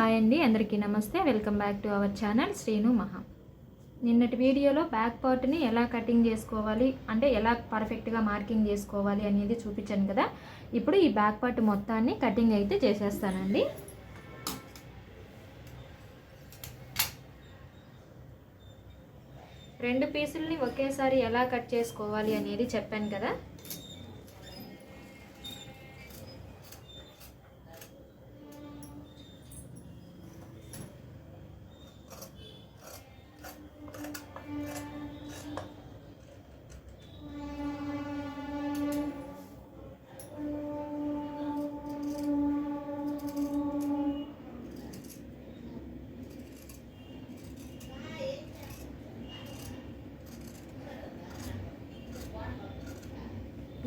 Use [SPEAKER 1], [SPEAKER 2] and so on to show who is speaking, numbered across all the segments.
[SPEAKER 1] Hi అండి అందరికీ నమస్తే. Welcome back to our channel Srinu Maha. నిన్నటి వీడియోలో బ్యాక్ పార్ట్ని ఎలా కటింగ్ చేసుకోవాలి అంటే ఎలా పర్ఫెక్ట్గా మార్కింగ్ చేసుకోవాలి అనేది చూపించాను కదా. ఇప్పుడు ఈ బ్యాక్ పార్ట్ మొత్తాన్ని కటింగ్ అయితే చేసేస్తానండి. రెండు పీసుల్ని ఒకేసారి ఎలా కట్ చేసుకోవాలి అనేది చెప్పాను కదా.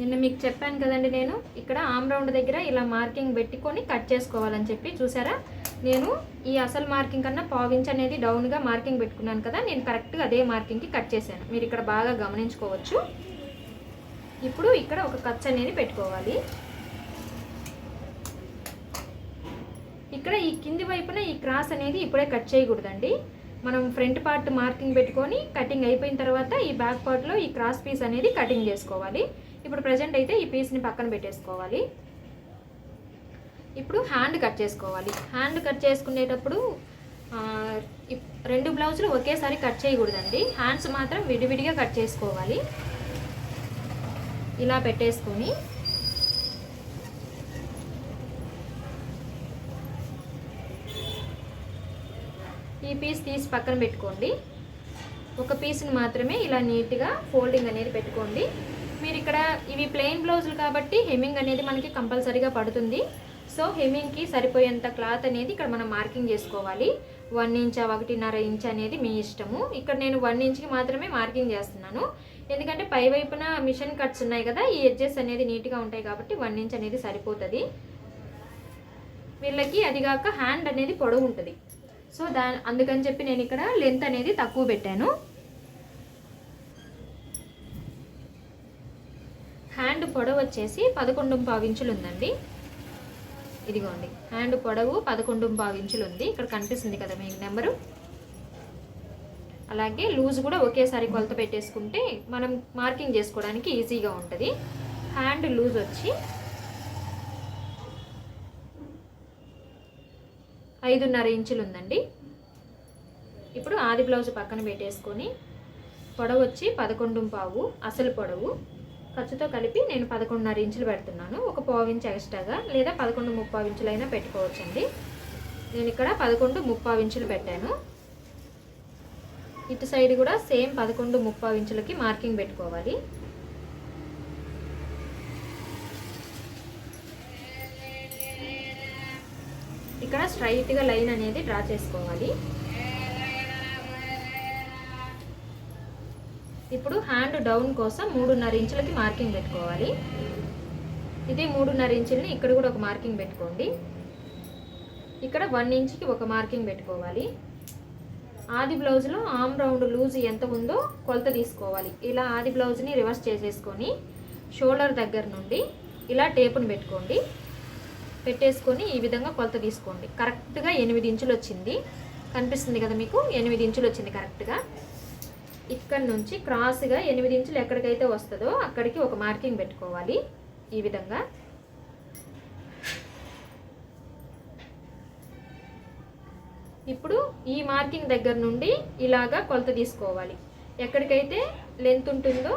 [SPEAKER 1] నిన్న మీకు చెప్పాను కదండి నేను. ఇక్కడ ఆమ్ రౌండ్ దగ్గర ఇలా మార్కింగ్ పెట్టుకొని కట్ చేసుకోవాలని చెప్పి చూసారా? నేను ఈ అసలు మార్కింగ్ కన్నా పావించ్ అనేది డౌన్గా మార్కింగ్ పెట్టుకున్నాను కదా నేను కరెక్ట్గా అదే మార్కింగ్కి కట్ చేశాను. మీరు ఇక్కడ బాగా గమనించుకోవచ్చు. ఇప్పుడు ఇక్కడ ఒక ఖర్చు అనేది పెట్టుకోవాలి. ఇక్కడ ఈ కింది వైపున ఈ క్రాస్ అనేది ఇప్పుడే కట్ చేయకూడదండి. మనం ఫ్రంట్ పార్ట్ మార్కింగ్ పెట్టుకొని కటింగ్ అయిపోయిన తర్వాత ఈ బ్యాక్ పార్ట్లో ఈ క్రాస్ పీస్ అనేది కటింగ్ చేసుకోవాలి. ఇప్పుడు ప్రజెంట్ అయితే ఈ పీస్ని పక్కన పెట్టేసుకోవాలి. ఇప్పుడు హ్యాండ్ కట్ చేసుకోవాలి. హ్యాండ్ కట్ చేసుకునేటప్పుడు ఇప్- రెండు బ్లౌజులు ఒకేసారి కట్ చేయకూడదండి. హ్యాండ్స్ మాత్రం విడివిడిగా కట్ చేసుకోవాలి. ఇలా పెట్టేసుకొని ఈ పీస్ తీసి పక్కన పెట్టుకోండి. ఒక పీస్ని మాత్రమే ఇలా నీట్గా ఫోల్డింగ్ అనేది పెట్టుకోండి. మీరు ఇక్కడ ఇవి ప్లెయిన్ బ్లౌజులు కాబట్టి హెమ్మింగ్ అనేది మనకి కంపల్సరీగా పడుతుంది. సో హెమ్మింగ్కి సరిపోయేంత క్లాత్ అనేది ఇక్కడ మనం మార్కింగ్ చేసుకోవాలి. వన్ ఇంచ్ ఒకటిన్నర ఇంచ్ అనేది మీ ఇష్టము. ఇక్కడ నేను వన్ ఇంచ్కి మాత్రమే మార్కింగ్ చేస్తున్నాను. ఎందుకంటే పై వైపున మిషన్ కట్స్ ఉన్నాయి కదా ఈ ఎడ్జెస్ అనేది నీట్గా ఉంటాయి కాబట్టి వన్ ఇంచ్ అనేది సరిపోతుంది. వీళ్ళకి అది కాక హ్యాండ్ అనేది పొడవు ఉంటుంది. సో దా అందుకని చెప్పి నేను ఇక్కడ లెంత్ అనేది తక్కువ పెట్టాను. హ్యాండ్ పొడవు వచ్చేసి పదకొండు పావు ఇంచులు ఉందండి ఇదిగోండి హ్యాండ్ పొడవు పదకొండు పావు ఇంచులు ఉంది ఇక్కడ కనిపిస్తుంది కదా మీకు నెంబరు. అలాగే లూజ్ కూడా ఒకేసారి కొలత పెట్టేసుకుంటే మనం మార్కింగ్ చేసుకోవడానికి ఈజీగా ఉంటుంది. హ్యాండ్ లూజ్ వచ్చి ఐదున్నర ఇంచులు ఉందండి ఇప్పుడు ఆది బ్లౌజ్ పక్కన పెట్టేసుకొని పొడవు వచ్చి పదకొండు పావు అసలు పొడవు. ఖర్చుతో కలిపి నేను పదకొండున్నర ఇంచులు పెడుతున్నాను. ఒక పావు ఇంచు ఎక్స్ట్రాగా లేదా పదకొండు ముప్పావు ఇంచులైనా పెట్టుకోవచ్చండి. నేను ఇక్కడ పదకొండు ముప్పావు ఇంచులు పెట్టాను. ఇటు సైడ్ కూడా సేమ్ పదకొండు ముప్పావు ఇంచులకి మార్కింగ్ పెట్టుకోవాలి. ఇక్కడ స్ట్రైట్గా లైన్ అనేది డ్రా చేసుకోవాలి. ఇప్పుడు హ్యాండ్ డౌన్ కోసం మూడున్నర ఇంచులకి మార్కింగ్ పెట్టుకోవాలి. ఇది మూడున్నర ఇంచుల్ని ఇక్కడ కూడా ఒక మార్కింగ్ పెట్టుకోండి. ఇక్కడ వన్ ఇంచ్కి ఒక మార్కింగ్ పెట్టుకోవాలి. ఆది బ్లౌజ్లో ఆమ్ రౌండ్ లూజ్ ఎంత ఉందో కొలత తీసుకోవాలి. ఇలా ఆది బ్లౌజ్ని రివర్స్ చేసేసుకొని షోల్డర్ దగ్గర నుండి ఇలా టేపును పెట్టుకోండి. పెట్టేసుకొని ఈ విధంగా కొలత తీసుకోండి. కరెక్ట్గా ఎనిమిది ఇంచులు వచ్చింది. కనిపిస్తుంది కదా మీకు? ఎనిమిది ఇంచులు వచ్చింది కరెక్ట్గా ఇక్కడ నుంచి క్రాస్గా ఎనిమిది ఇంచులు ఎక్కడికైతే వస్తుందో అక్కడికి ఒక మార్కింగ్ పెట్టుకోవాలి ఈ విధంగా. ఇప్పుడు ఈ మార్కింగ్ దగ్గర నుండి ఇలాగా కొలత తీసుకోవాలి. ఎక్కడికైతే లెంత్ ఉంటుందో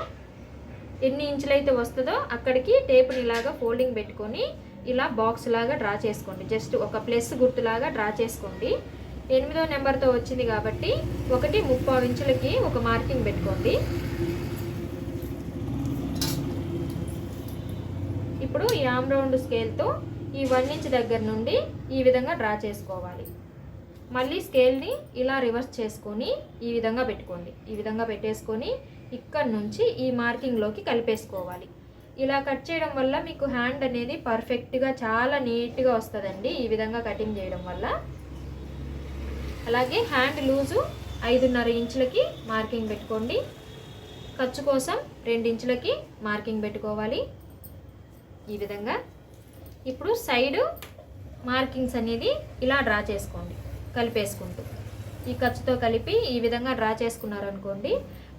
[SPEAKER 1] ఎన్ని ఇంచులైతే వస్తుందో అక్కడికి టేపుని ఇలాగా ఫోల్డింగ్ పెట్టుకొని ఇలా బాక్స్ లాగా డ్రా చేసుకోండి. జస్ట్ ఒక ప్లస్ గుర్తులాగా డ్రా చేసుకోండి. ఎనిమిదో నెంబర్తో వచ్చింది కాబట్టి ఒకటి ముప్పై ఇంచులకి ఒక మార్కింగ్ పెట్టుకోండి. ఇప్పుడు ఈ ఆమ్ రౌండ్ స్కేల్తో ఈ వన్ ఇంచ్ దగ్గర నుండి ఈ విధంగా డ్రా చేసుకోవాలి. మళ్ళీ స్కేల్ని ఇలా రివర్స్ చేసుకొని ఈ విధంగా పెట్టుకోండి. ఈ విధంగా పెట్టేసుకొని ఇక్కడ నుంచి ఈ మార్కింగ్లోకి కలిపేసుకోవాలి. ఇలా కట్ చేయడం వల్ల మీకు హ్యాండ్ అనేది పర్ఫెక్ట్గా చాలా నీట్గా వస్తుందండి ఈ విధంగా కటింగ్ చేయడం వల్ల. అలాగే హ్యాండ్ లూజు ఐదున్నర ఇంచులకి మార్కింగ్ పెట్టుకోండి. ఖర్చు కోసం రెండు ఇంచులకి మార్కింగ్ పెట్టుకోవాలి. ఈ విధంగా ఇప్పుడు సైడు మార్కింగ్స్ అనేది ఇలా డ్రా చేసుకోండి కలిపేసుకుంటూ. ఈ ఖర్చుతో కలిపి ఈ విధంగా డ్రా చేసుకున్నారనుకోండి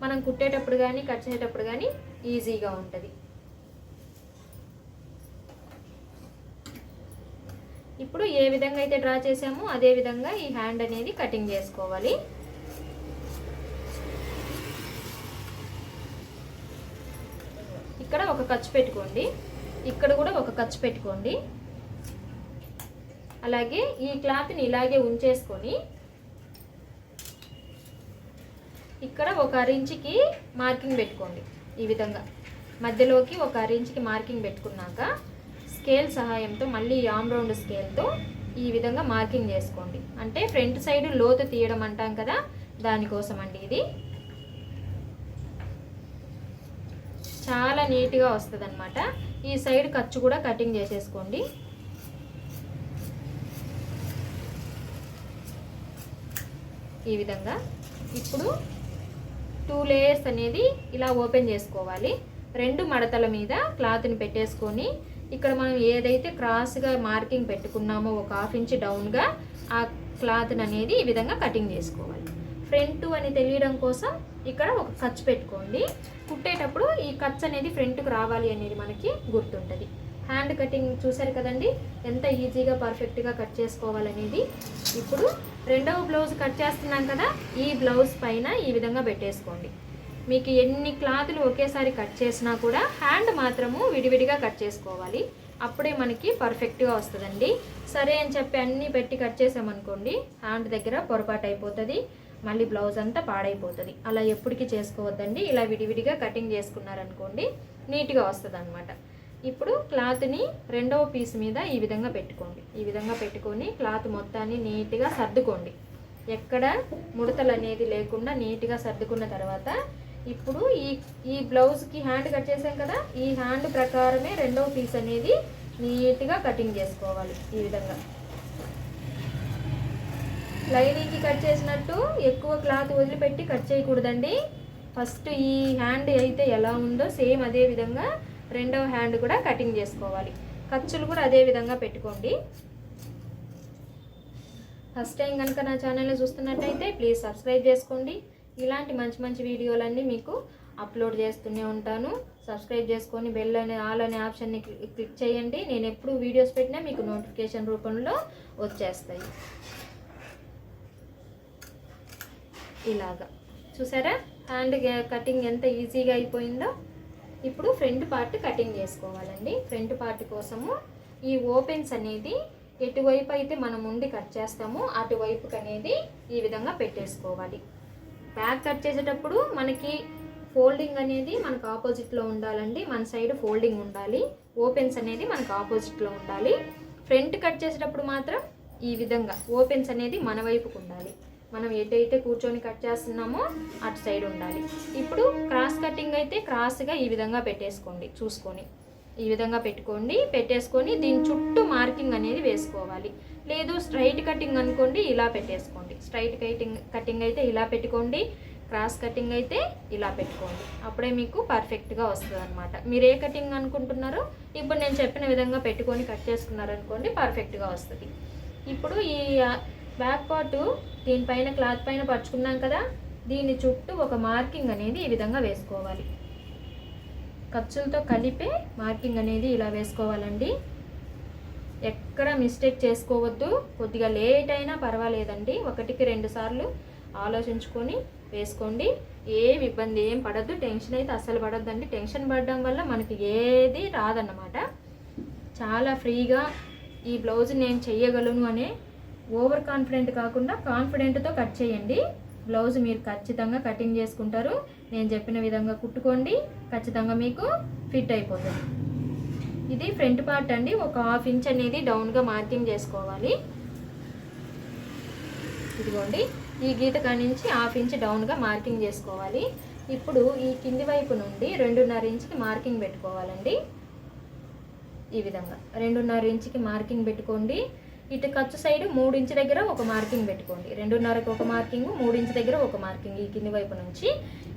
[SPEAKER 1] మనం కుట్టేటప్పుడు కానీ కట్ చేసేటప్పుడు కానీ ఈజీగా ఉంటుంది. ఇప్పుడు ఏ విధంగా అయితే డ్రా చేసామో అదే విధంగా ఈ హ్యాండ్ అనేది కటింగ్ చేసుకోవాలి. ఇక్కడ ఒక ఖర్చు పెట్టుకోండి. ఇక్కడ కూడా ఒక ఖర్చు పెట్టుకోండి. అలాగే ఈ క్లాత్ని ఇలాగే ఉంచేసుకొని ఇక్కడ ఒక అరించికి మార్కింగ్ పెట్టుకోండి. ఈ విధంగా. మధ్యలోకి ఒక అరించికి మార్కింగ్ పెట్టుకున్నాక స్కేల్ సహాయంతో మళ్ళీ ఆమ్ రౌండ్ స్కేల్తో ఈ విధంగా మార్కింగ్ చేసుకోండి. అంటే ఫ్రంట్ సైడ్ లోతు తీయడం అంటాం కదా దానికోసం అండి ఇది. చాలా నీట్గా వస్తుంది అనమాట ఈ సైడ్ ఖర్చు కూడా కటింగ్ చేసేసుకోండి. ఈ విధంగా. ఇప్పుడు టూ లేయర్స్ అనేది ఇలా ఓపెన్ చేసుకోవాలి. రెండు మడతల మీద క్లాత్ని పెట్టేసుకొని ఇక్కడ మనం ఏదైతే క్రాస్గా మార్కింగ్ పెట్టుకున్నామో ఒక హాఫ్ ఇంచ్ డౌన్గా ఆ క్లాత్ని అనేది ఈ విధంగా కటింగ్ చేసుకోవాలి. ఫ్రంట్ అని తెలియడం కోసం ఇక్కడ ఒక ఖర్చు పెట్టుకోండి. కుట్టేటప్పుడు ఈ ఖర్చు అనేది ఫ్రంట్కి రావాలి అనేది మనకి గుర్తుంటుంది. హ్యాండ్ కటింగ్ చూసారు కదండి? ఎంత ఈజీగా పర్ఫెక్ట్గా కట్ చేసుకోవాలనేది. ఇప్పుడు రెండవ బ్లౌజ్ కట్ చేస్తున్నాం కదా ఈ బ్లౌజ్ పైన ఈ విధంగా పెట్టేసుకోండి. మీకు ఎన్ని క్లాతులు ఒకేసారి కట్ చేసినా కూడా హ్యాండ్ మాత్రము విడివిడిగా కట్ చేసుకోవాలి. అప్పుడే మనకి పర్ఫెక్ట్గా వస్తుందండి. సరే అని చెప్పి అన్నీ పెట్టి కట్ చేసామనుకోండి హ్యాండ్ దగ్గర పొరపాటు అయిపోతుంది మళ్ళీ బ్లౌజ్ అంతా పాడైపోతుంది. అలా ఎప్పటికీ చేసుకోవద్దండి. ఇలా విడివిడిగా కటింగ్ చేసుకున్నారనుకోండి నీట్గా వస్తుంది అనమాట ఇప్పుడు క్లాత్ని రెండవ పీస్ మీద ఈ విధంగా పెట్టుకోండి. ఈ విధంగా పెట్టుకొని క్లాత్ మొత్తాన్ని నీట్గా సర్దుకోండి. ఎక్కడ ముడతలు అనేది లేకుండా నీట్గా సర్దుకున్న తర్వాత ఇప్పుడు ఈ ఈ బ్లౌజ్కి హ్యాండ్ కట్ చేసాం కదా ఈ హ్యాండ్ ప్రకారమే రెండవ పీస్ అనేది నీట్గా కటింగ్ చేసుకోవాలి ఈ విధంగా. లైనింగ్కి కట్ చేసినట్టు ఎక్కువ క్లాత్ వదిలిపెట్టి కట్ చేయకూడదండి. ఫస్ట్ ఈ హ్యాండ్ అయితే ఎలా ఉందో సేమ్ అదే విధంగా రెండవ హ్యాండ్ కూడా కటింగ్ చేసుకోవాలి. ఖర్చులు కూడా అదే విధంగా పెట్టుకోండి. ఫస్ట్ టైం కనుక నా ఛానల్ని చూస్తున్నట్టయితే ప్లీజ్ సబ్స్క్రైబ్ చేసుకోండి. ఇలాంటి మంచి మంచి వీడియోలన్నీ మీకు అప్లోడ్ చేస్తూనే ఉంటాను. సబ్స్క్రైబ్ చేసుకొని బెల్ అనే ఆల్ అనే ఆప్షన్ని క్లిక్ చేయండి. నేను ఎప్పుడు వీడియోస్ పెట్టినా మీకు నోటిఫికేషన్ రూపంలో వచ్చేస్తాయి. ఇలాగా. చూసారా? హ్యాండ్ కటింగ్ ఎంత ఈజీగా అయిపోయిందో. ఇప్పుడు ఫ్రంట్ పార్ట్ కటింగ్ చేసుకోవాలండి. ఫ్రంట్ పార్ట్ కోసము ఈ ఓపెన్స్ అనేది ఎటువైపు అయితే మనం ఉండి కట్ చేస్తామో అటువైపుకి అనేది ఈ విధంగా పెట్టేసుకోవాలి. బ్యాక్ కట్ చేసేటప్పుడు మనకి ఫోల్డింగ్ అనేది మనకు ఆపోజిట్లో ఉండాలండి. మన సైడ్ ఫోల్డింగ్ ఉండాలి. ఓపెన్స్ అనేది మనకు ఆపోజిట్లో ఉండాలి. ఫ్రంట్ కట్ చేసేటప్పుడు మాత్రం ఈ విధంగా ఓపెన్స్ అనేది మన వైపుకు ఉండాలి. మనం ఎటైతే కూర్చొని కట్ చేస్తున్నామో అటు సైడ్ ఉండాలి. ఇప్పుడు క్రాస్ కటింగ్ అయితే క్రాస్గా ఈ విధంగా పెట్టేసుకోండి చూసుకొని. ఈ విధంగా పెట్టుకోండి. పెట్టేసుకొని దీని చుట్టూ మార్కింగ్ అనేది వేసుకోవాలి. లేదు స్ట్రైట్ కటింగ్ అనుకోండి ఇలా పెట్టేసుకోండి. స్ట్రైట్ కటింగ్ కటింగ్ అయితే ఇలా పెట్టుకోండి. క్రాస్ కటింగ్ అయితే ఇలా పెట్టుకోండి. అప్పుడే మీకు పర్ఫెక్ట్గా వస్తుంది అనమాట మీరు ఏ కటింగ్ అనుకుంటున్నారో ఇప్పుడు నేను చెప్పిన విధంగా పెట్టుకొని కట్ చేసుకున్నారనుకోండి పర్ఫెక్ట్గా వస్తుంది. ఇప్పుడు ఈ బ్యాక్ పార్ట్ దీనిపైన క్లాత్ పైన పరుచుకున్నాం కదా? దీని చుట్టూ ఒక మార్కింగ్ అనేది ఈ విధంగా వేసుకోవాలి. ఖర్చులతో కలిపే మార్కింగ్ అనేది ఇలా వేసుకోవాలండి. ఎక్కడ మిస్టేక్ చేసుకోవద్దు. కొద్దిగా లేట్ అయినా పర్వాలేదండి. ఒకటికి రెండు సార్లు ఆలోచించుకొని వేసుకోండి. ఏం ఇబ్బంది ఏం పడద్దు. టెన్షన్ అయితే అస్సలు పడద్దండి. టెన్షన్ పడడం వల్ల మనకి ఏది రాదన్నమాట. చాలా ఫ్రీగా ఈ బ్లౌజ్ నేను చెయ్యగలను అనే ఓవర్ కాన్ఫిడెంట్ కాకుండా కాన్ఫిడెంట్తో కట్ చేయండి. బ్లౌజ్ మీరు ఖచ్చితంగా కటింగ్ చేసుకుంటారు. నేను చెప్పిన విధంగా కుట్టుకోండి. ఖచ్చితంగా మీకు ఫిట్ అయిపోతుంది. ఇది ఫ్రంట్ పార్ట్ అండి. ఒక హాఫ్ ఇంచ్ అనేది డౌన్గా మార్కింగ్ చేసుకోవాలి. ఇదిగోండి. ఈ గీత నుంచి హాఫ్ ఇంచ్ డౌన్గా మార్కింగ్ చేసుకోవాలి. ఇప్పుడు ఈ కింది వైపు నుండి రెండున్నర ఇంచుకి మార్కింగ్ పెట్టుకోవాలండి. ఈ విధంగా. రెండున్నర ఇంచుకి మార్కింగ్ పెట్టుకోండి. ఇటు ఖర్చు సైడ్ మూడు ఇంచు దగ్గర ఒక మార్కింగ్ పెట్టుకోండి. రెండున్నరకు ఒక మార్కింగ్ మూడు ఇంచు దగ్గర ఒక మార్కింగ్ ఈ కింది వైపు నుంచి.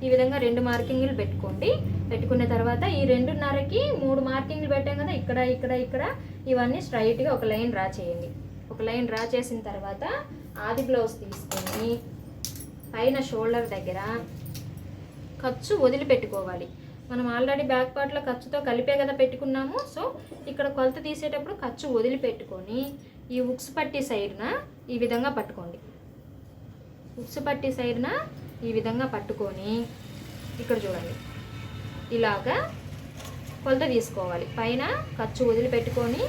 [SPEAKER 1] ఈ విధంగా రెండు మార్కింగ్లు పెట్టుకోండి. పెట్టుకున్న తర్వాత ఈ రెండున్నరకి మూడు మార్కింగ్లు పెట్టాం కదా ఇక్కడ ఇక్కడ ఇక్కడ. ఇవన్నీ స్ట్రైట్గా ఒక లైన్ డ్రా చేయండి. ఒక లైన్ డ్రా చేసిన తర్వాత ఆది బ్లౌజ్ తీసుకొని పైన షోల్డర్ దగ్గర ఖర్చు వదిలిపెట్టుకోవాలి. మనం ఆల్రెడీ బ్యాక్ పార్ట్లో ఖర్చుతో కలిపే కదా పెట్టుకున్నాము. సో ఇక్కడ కొలత తీసేటప్పుడు ఖర్చు వదిలిపెట్టుకొని ఈ ఉక్స్ పట్టి సైడ్న ఈ విధంగా పట్టుకోండి. ఉక్స్ పట్టి సైడ్న ఈ విధంగా పట్టుకొని ఇక్కడ చూడండి. ఇలాగా కొలత తీసుకోవాలి. పైన ఖర్చు వదిలిపెట్టుకొని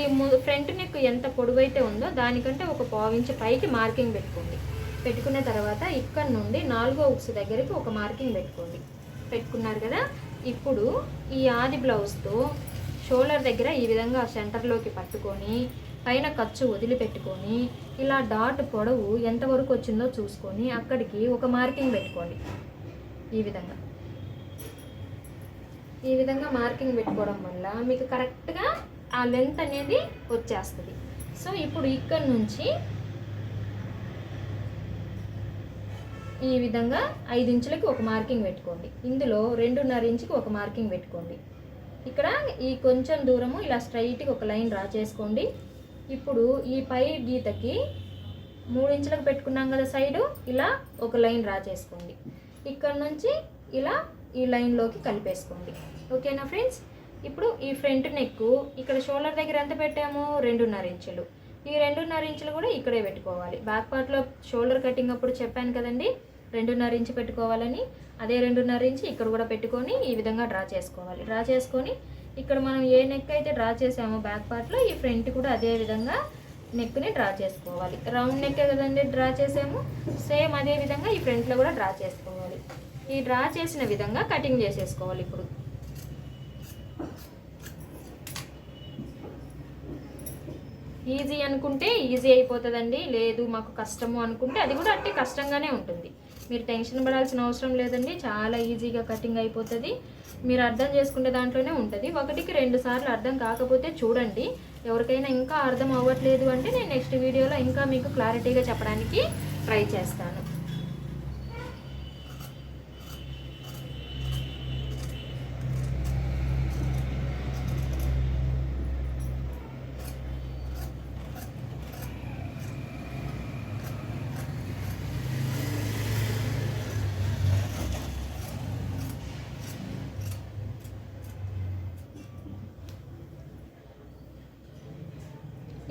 [SPEAKER 1] ఈ ము- ఫ్రంట్ నెక్ ఎంత పొడవైతే ఉందో దానికంటే ఒక పావించి పైకి మార్కింగ్ పెట్టుకోండి. పెట్టుకున్న తర్వాత ఇక్కడ నుండి నాలుగో ఉక్స్ దగ్గరికి ఒక మార్కింగ్ పెట్టుకోండి. పెట్టుకున్నారు కదా? ఇప్పుడు ఈ ఆది బ్లౌజ్తో షోల్డర్ దగ్గర ఈ విధంగా సెంటర్లోకి పట్టుకొని పైన ఖర్చు వదిలిపెట్టుకొని ఇలా డాట్ పొడవు ఎంతవరకు వచ్చిందో చూసుకొని అక్కడికి ఒక మార్కింగ్ పెట్టుకోండి. ఈ విధంగా. ఈ విధంగా మార్కింగ్ పెట్టుకోవడం వల్ల మీకు కరెక్ట్గా ఆ లెంత్ అనేది వచ్చేస్తుంది. సో ఇప్పుడు ఇక్కడ నుంచి ఈ విధంగా ఐదు ఇంచులకి ఒక మార్కింగ్ పెట్టుకోండి. ఇందులో రెండున్నర ఇంచుకి ఒక మార్కింగ్ పెట్టుకోండి. ఇక్కడ ఈ కొంచెం దూరము ఇలా స్ట్రైట్గా ఒక లైన్ డ్రా చేసుకోండి. ఇప్పుడు ఈ పై గీతకి మూడు ఇంచులకు పెట్టుకున్నాం కదా సైడు ఇలా ఒక లైన్ డ్రా చేసుకోండి. ఇక్కడ నుంచి ఇలా ఈ లైన్లోకి కలిపేసుకోండి. ఓకేనా ఫ్రెండ్స్? ఇప్పుడు ఈ ఫ్రంట్ నెక్ ఇక్కడ షోల్డర్ దగ్గర ఎంత పెట్టాము? రెండున్నర ఇంచులు. ఈ రెండున్నర ఇంచులు కూడా ఇక్కడే పెట్టుకోవాలి. బ్యాక్ పార్ట్లో షోల్డర్ కటింగ్ అప్పుడు చెప్పాను కదండి రెండున్నర ఇంచు పెట్టుకోవాలని. అదే రెండున్నర ఇంచు ఇక్కడ కూడా పెట్టుకొని ఈ విధంగా డ్రా చేసుకోవాలి. డ్రా చేసుకొని ఇక్కడ మనం ఏ నెక్ అయితే డ్రా చేసామో బ్యాక్ పార్ట్లో ఈ ఫ్రంట్ కూడా అదే విధంగా నెక్ని డ్రా చేసుకోవాలి. రౌండ్ నెక్కే కదండి డ్రా చేసాము? సేమ్ అదే విధంగా ఈ ఫ్రంట్లో కూడా డ్రా చేసుకోవాలి. ఈ డ్రా చేసిన విధంగా కటింగ్ చేసేసుకోవాలి ఇప్పుడు. ఈజీ అనుకుంటే ఈజీ అయిపోతుందండి. లేదు మాకు కష్టము అనుకుంటే అది కూడా అట్టే కష్టంగానే ఉంటుంది. మీరు టెన్షన్ పడాల్సిన అవసరం లేదండి. చాలా ఈజీగా కటింగ్ అయిపోతుంది. మీరు అర్థం చేసుకునే దాంట్లోనే ఉంటుంది. ఒకటికి రెండు సార్లు అర్థం కాకపోతే చూడండి. ఎవరికైనా ఇంకా అర్థం అవ్వట్లేదు అంటే నేను నెక్స్ట్ వీడియోలో ఇంకా మీకు క్లారిటీగా చెప్పడానికి ట్రై చేస్తాను.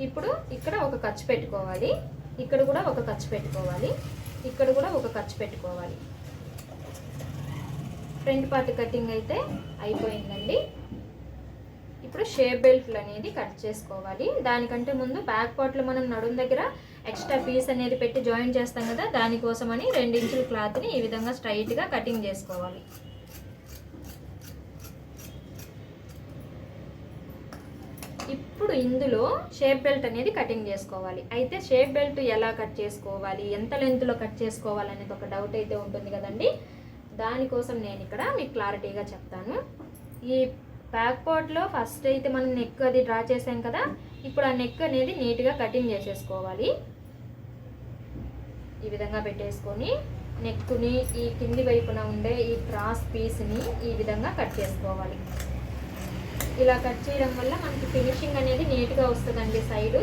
[SPEAKER 1] ఇప్పుడు ఇక్కడ ఒక ఖర్చు పెట్టుకోవాలి. ఇక్కడ కూడా ఒక ఖర్చు పెట్టుకోవాలి. ఇక్కడ కూడా ఒక ఖర్చు పెట్టుకోవాలి. ఫ్రంట్ పార్ట్ కటింగ్ అయితే అయిపోయిందండి. ఇప్పుడు షేప్ బెల్ట్లు అనేది కట్ చేసుకోవాలి. దానికంటే ముందు బ్యాక్ పార్ట్లో మనం నడుం దగ్గర ఎక్స్ట్రా పీస్ అనేది పెట్టి జాయిన్ చేస్తాం కదా దానికోసమని రెండు ఇంచుల క్లాత్ని ఈ విధంగా స్ట్రైట్గా కటింగ్ చేసుకోవాలి. ఇప్పుడు ఇందులో షేప్ బెల్ట్ అనేది కటింగ్ చేసుకోవాలి. అయితే షేప్ బెల్ట్ ఎలా కట్ చేసుకోవాలి? ఎంత లెంత్లో కట్ చేసుకోవాలి అనేది ఒక డౌట్ అయితే ఉంటుంది కదండి. దానికోసం నేను ఇక్కడ మీకు క్లారిటీగా చెప్తాను. ఈ బ్యాక్ పార్ట్లో ఫస్ట్ అయితే మనం నెక్ అది డ్రా చేసాం కదా ఇప్పుడు ఆ నెక్ అనేది నీట్గా కటింగ్ చేసేసుకోవాలి. ఈ విధంగా పెట్టేసుకొని నెక్కుని ఈ కింది వైపున ఉండే ఈ క్రాస్ పీస్ని ఈ విధంగా కట్ చేసుకోవాలి. ఇలా కట్ చేయడం వల్ల మనకి ఫినిషింగ్ అనేది నీట్గా వస్తుందండి సైడ్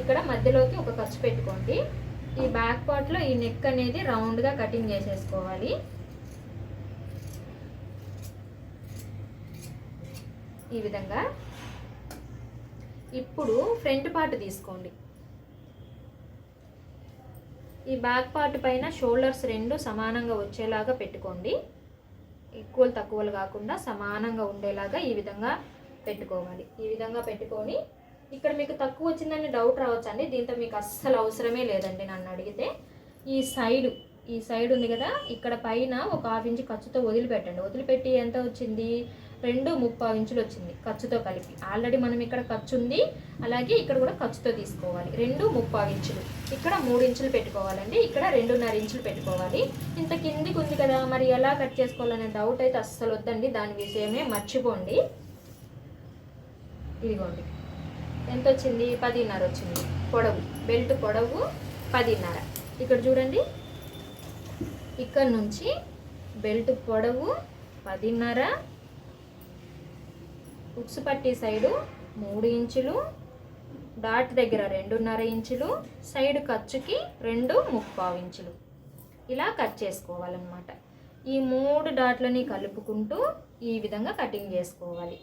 [SPEAKER 1] ఇక్కడ మధ్యలోకి ఒక ఖర్చు పెట్టుకోండి. ఈ బ్యాక్ పార్ట్లో ఈ నెక్ అనేది రౌండ్గా కటింగ్ చేసేసుకోవాలి. ఈ విధంగా. ఇప్పుడు ఫ్రంట్ పార్ట్ తీసుకోండి. ఈ బ్యాక్ పార్ట్ పైన షోల్డర్స్ రెండు సమానంగా వచ్చేలాగా పెట్టుకోండి. ఈక్వల్ తక్కువలు కాకుండా సమానంగా ఉండేలాగా ఈ విధంగా పెట్టుకోవాలి. ఈ విధంగా పెట్టుకొని ఇక్కడ మీకు తక్కువ వచ్చిందని డౌట్ రావచ్చండి. దీంతో మీకు అస్సలు అవసరమే లేదండి నన్ను అడిగితే. ఈ సైడు ఈ సైడ్ ఉంది కదా ఇక్కడ పైన ఒక హాఫ్ ఇంచ్ ఖర్చుతో వదిలిపెట్టండి. వదిలిపెట్టి ఎంత వచ్చింది? రెండు ముప్పై ఇంచులు వచ్చింది ఖర్చుతో కలిపి. ఆల్రెడీ మనం ఇక్కడ ఖర్చు ఉంది. అలాగే ఇక్కడ కూడా ఖర్చుతో తీసుకోవాలి. రెండు ముప్పై ఇంచులు. ఇక్కడ మూడు ఇంచులు పెట్టుకోవాలండి. ఇక్కడ రెండున్నర ఇంచులు పెట్టుకోవాలి. ఇంత కిందికి ఉంది కదా మరి ఎలా కట్ చేసుకోవాలనే డౌట్ అయితే అస్సలు వద్దండి. దాని విషయమే మర్చిపోండి. ఇదిగోండి ఎంత వచ్చింది పదిన్నర వచ్చింది. పొడవు. బెల్ట్ పొడవు పదిన్నర. ఇక్కడ చూడండి. ఇక్కడ నుంచి బెల్ట్ పొడవు పదిన్నర. ఉక్స్ పట్టి సైడు మూడు ఇంచులు. డాట్ దగ్గర రెండున్నర ఇంచులు. సైడ్ ఖర్చుకి రెండు ముప్పావు ఇంచులు. ఇలా కట్ చేసుకోవాలన్నమాట. ఈ మూడు డాట్లని కలుపుకుంటూ ఈ విధంగా కటింగ్ చేసుకోవాలి.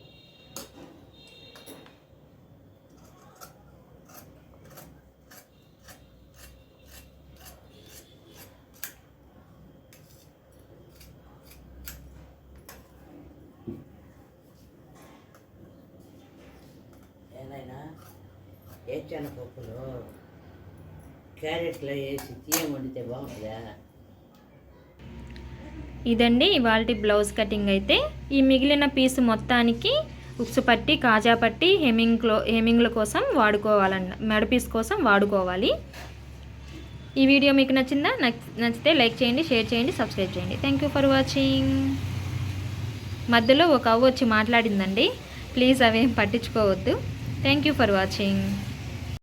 [SPEAKER 2] ఏచనపప్పులు క్యారెట్లో వేసి తీయం వండితే బాగుంటుందా?
[SPEAKER 1] ఇదండి ఇవాళ బ్లౌజ్ కటింగ్ అయితే. ఈ మిగిలిన పీస్ మొత్తానికి ఉక్సు పట్టి కాజా పట్టి హెమింగ్లో హెమింగ్ల కోసం వాడుకోవాలన్న మెడ పీస్ కోసం వాడుకోవాలి. ఈ వీడియో మీకు నచ్చిందా? నచ్చితే లైక్ చేయండి షేర్ చేయండి సబ్స్క్రైబ్ చేయండి. థ్యాంక్ యూ ఫర్ వాచింగ్ మధ్యలో ఒక అవ్వ వచ్చి మాట్లాడిందండి. ప్లీజ్ అవేం పట్టించుకోవద్దు. Thank you for watching